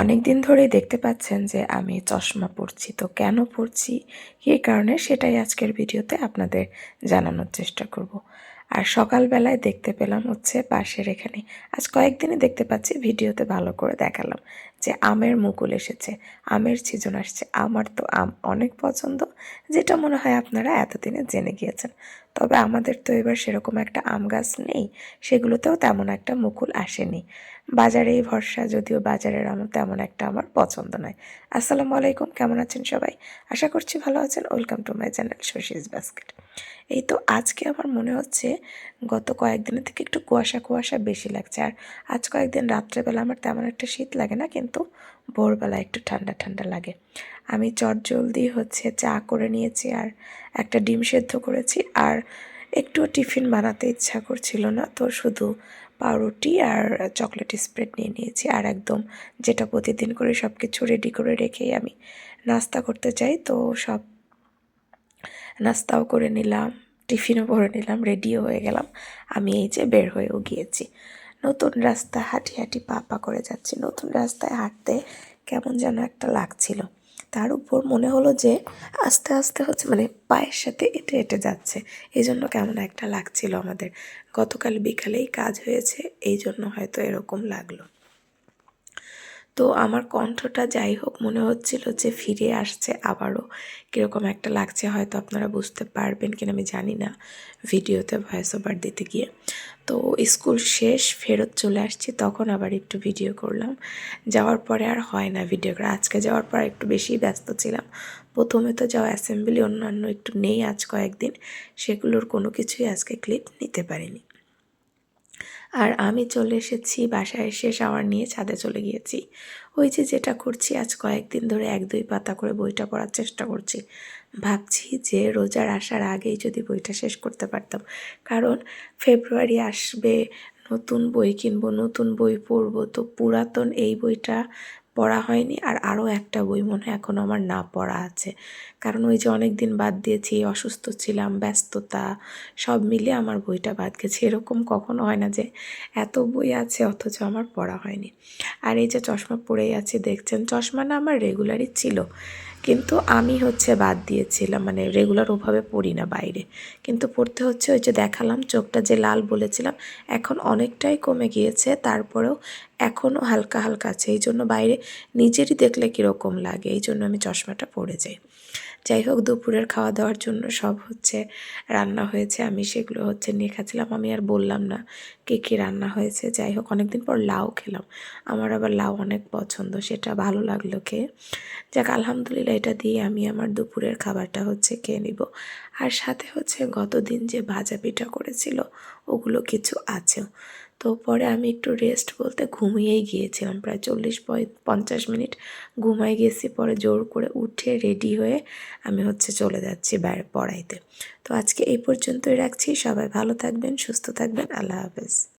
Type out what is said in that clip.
অনেক দিন ধরেই দেখতে পাচ্ছেন যে আমি চশমা পরছি। তো কেন পরছি? কী কারণে? সেটাই আজকের ভিডিওতে আপনাদের জানানোর চেষ্টা করব। আর সকালবেলায় দেখতে পেলাম হচ্ছে পাশের এখানে, আজ কয়েকদিনই দেখতে পাচ্ছি, ভিডিওতে ভালো করে দেখালাম যে আমের মুকুল এসেছে, আমের সিজন আসছে। আমার তো আম অনেক পছন্দ, যেটা মনে হয় আপনারা এতদিনে জেনে গিয়েছেন। তবে আমাদের তো এবার সেরকম একটা আম গাছ নেই, সেগুলোতেও তেমন একটা মুকুল আসেনি। বাজারেই ভরসা, যদিও বাজারের আম তেমন একটা আমার পছন্দ নয়। আসসালামু আলাইকুম, কেমন আছেন সবাই? আশা করছি ভালো আছেন। Welcome to my channel Shashi's Basket. এই তো আজকে আমার মনে হচ্ছে গত কয়েকদিনের থেকে একটু কুয়াশা কুয়াশা বেশি লাগছে। আর আজ কয়েকদিন রাত্রেবেলা আমার তেমন একটা শীত লাগে না, কিন্তু ভোরবেলা একটু ঠান্ডা ঠান্ডা লাগে। আমি চট জলদি হচ্ছে চা করে নিয়েছি আর একটা ডিম সেদ্ধ করেছি আর একটু টিফিন বানাতে ইচ্ছা করছিল না। তো শুধু পাউরুটি আর চকলেট স্প্রেড নিয়ে নিয়েছি আর একদম যেটা প্রতিদিন করে সব কিছু রেডি করে রেখেই আমি নাস্তা করতে চাই। তো সব নাস্তাও করে নিলাম, টিফিনও ভরে নিলাম রেডিও হয়ে গেলাম। আমি এই যে বের হয়েও গিয়েছি। নতুন রাস্তা হাঁটি হাঁটি পা পা করে যাচ্ছি। নতুন রাস্তায় হাঁটতে কেমন যেন একটা লাগছিল। তার উপর মনে হলো যে আস্তে আস্তে হচ্ছে মানে পায়ের সাথে এটে এটে যাচ্ছে। এই জন্য কেমন একটা লাগছিল আমাদের। গতকাল বিকালেই কাজ হয়েছে এই জন্য হয়তো এরকম লাগল। তো আমার কণ্ঠটা যাই হোক, মনে হচ্ছিল যে ফিরে আসছে আবারও। কীরকম একটা লাগছে হয়তো আপনারা বুঝতে পারবেন কিনা আমি জানি না ভিডিওতে ভয়েস ওভার দিতে গিয়ে। তো স্কুল শেষ, ফেরত চলে আসছি, তখন আবার একটু ভিডিও করলাম। যাওয়ার পরে আর হয় না ভিডিও করা। আজকে যাওয়ার পর একটু বেশি ব্যস্ত ছিলাম। প্রথমে তো যাওয়া অ্যাসেম্বলি অন্যান্য একটু নেই আজ কয়েকদিন। সেগুলোর কোনো কিছুই আজকে ক্লিপ নিতে পারিনি। আর আমি চলে এসেছি, বাসায় এসে শাওয়ার নিয়ে ছাদে চলে গিয়েছি। ওই যে যেটা করছি, আজ কয়েকদিন ধরে এক দুই পাতা করে বইটা পড়ার চেষ্টা করছি। ভাবছি যে রোজার আসার আগেই যদি বইটা শেষ করতে পারতাম। কারণ ফেব্রুয়ারি আসবে, নতুন বই কিনবো, নতুন বই পড়ব, তো পুরাতন এই বইটা পড়া হয়নি। আর আরও একটা বই মনে হয় এখনও আমার না পড়া আছে। কারণ ওই যে অনেক দিন বাদ দিয়েছি, অসুস্থ ছিলাম, ব্যস্ততা, সব মিলে আমার বইটা বাদ গেছে। এরকম কখনো হয় না যে এত বই আছে, অথচ আমার পড়া হয়নি। আর এই যে চশমা পরেই আছে, দেখছেন? চশমা না আমার রেগুলারই ছিল। কিন্তু আমি হচ্ছে বাদ দিয়েছিলাম মানে রেগুলার ওভাবে পড়ি না বাইরে। কিন্তু পড়তে হচ্ছে ওই যে দেখালাম, চোখটা যে লাল বলেছিলাম, এখন অনেকটাই কমে গিয়েছে, তারপরেও এখনও হালকা হালকা আছে। এই জন্য বাইরে নিজেরই দেখলে কীরকম লাগে, এই জন্য আমি চশমাটা পরে যাই। যাই হোক, দুপুরের খাওয়া দাওয়ার জন্য সব হচ্ছে রান্না হয়েছে, আমি সেগুলো হচ্ছে নিয়ে খাচ্ছিলাম, আমি আর বললাম না কী কী রান্না হয়েছে। যাই হোক, অনেকদিন পর লাউ খেলাম, আমার আবার লাউ অনেক পছন্দ, সেটা ভালো লাগল খেয়ে। যাক, আলহামদুলিল্লাহ এটা দিয়ে আমি আমার দুপুরের খাবারটা হচ্ছে খেয়ে নিব। আর সাথে হচ্ছে গতদিন যে ভাজা পিঠা করেছিল, ওগুলো কিছু আছেও তো পরে আমি একটু রেস্ট বলতে ঘুমিয়েই গিয়েছিলাম। প্রায় চল্লিশ পঞ্চাশ মিনিট ঘুমাই গেছি, পরে জোর করে উঠে রেডি হয়ে আমি হচ্ছে চলে যাচ্ছি বাইরে পড়াইতে। তো আজকে এই পর্যন্তই রাখছি। সবাই ভালো থাকবেন, সুস্থ থাকবেন। আল্লাহ হাফেজ।